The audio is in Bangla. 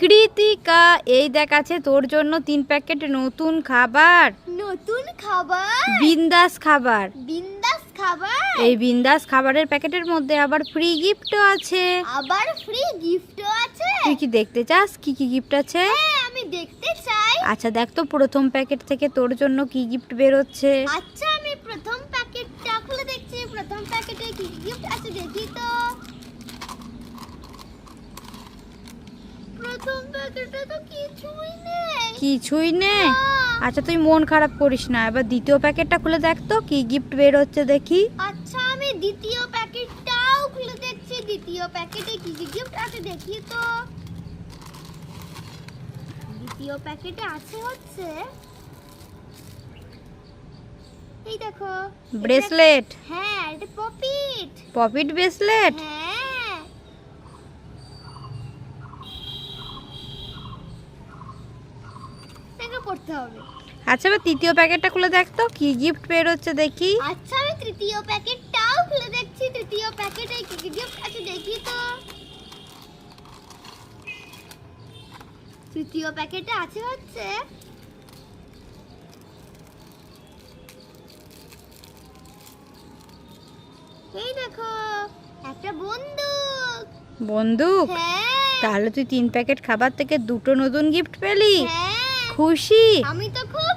কৃতিকা এই দেখ আছে তোর জন্য তিন প্যাকেট নতুন খাবার। নতুন খাবার? বিন্দাস খাবার। বিন্দাস খাবার? এই বিন্দাস খাবারের প্যাকেটের মধ্যে আবার ফ্রি গিফটও আছে। আবার ফ্রি গিফটও আছে? তুই কি দেখতে চাস? কি কি গিফট আছে? হ্যাঁ আমি দেখতে চাই। আচ্ছা দেখ তো প্রথম প্যাকেট থেকে তোর জন্য কি গিফট বেরোচ্ছে। আচ্ছা আমি প্রথম প্যাকেটটা খুলে দেখছি। প্রথম প্যাকেটে কি গিফট আছে দেখি তো প্রথম প্যাকেটে তো কিছুই নেই। আচ্ছা তুই মন খারাপ করিস না। এবার দ্বিতীয় প্যাকেটটা খুলে দেখ তো কি গিফট বেরোচ্ছে দেখি। আচ্ছা আমি দ্বিতীয় প্যাকেটটাও খুলে দেখছি। দ্বিতীয় প্যাকেটে কি কি গিফট আছে দেখি তো। দ্বিতীয় প্যাকেটে আছে হচ্ছে এই দেখো ব্রেসলেট হ্যাঁ এটা পপিট পপিট ব্রেসলেট হ্যাঁ। পড়তে হবে। আচ্ছা এবার তৃতীয় প্যাকেটটা খুলে দেখ তো কি গিফট বেরোচ্ছে দেখি। আচ্ছা আমি তৃতীয় প্যাকেটটাও খুলে দেখছি তৃতীয় প্যাকেটে কি কি গিফট আছে দেখি তো। তৃতীয় প্যাকেটে আছে হচ্ছে। এই দেখো একটা বন্দুক। বন্দুক? হ্যাঁ। তাহলে তুই তিন প্যাকেট খাবার থেকে দুটো নতুন গিফট পেলি? হ্যাঁ। খুশি। আমি তো খুব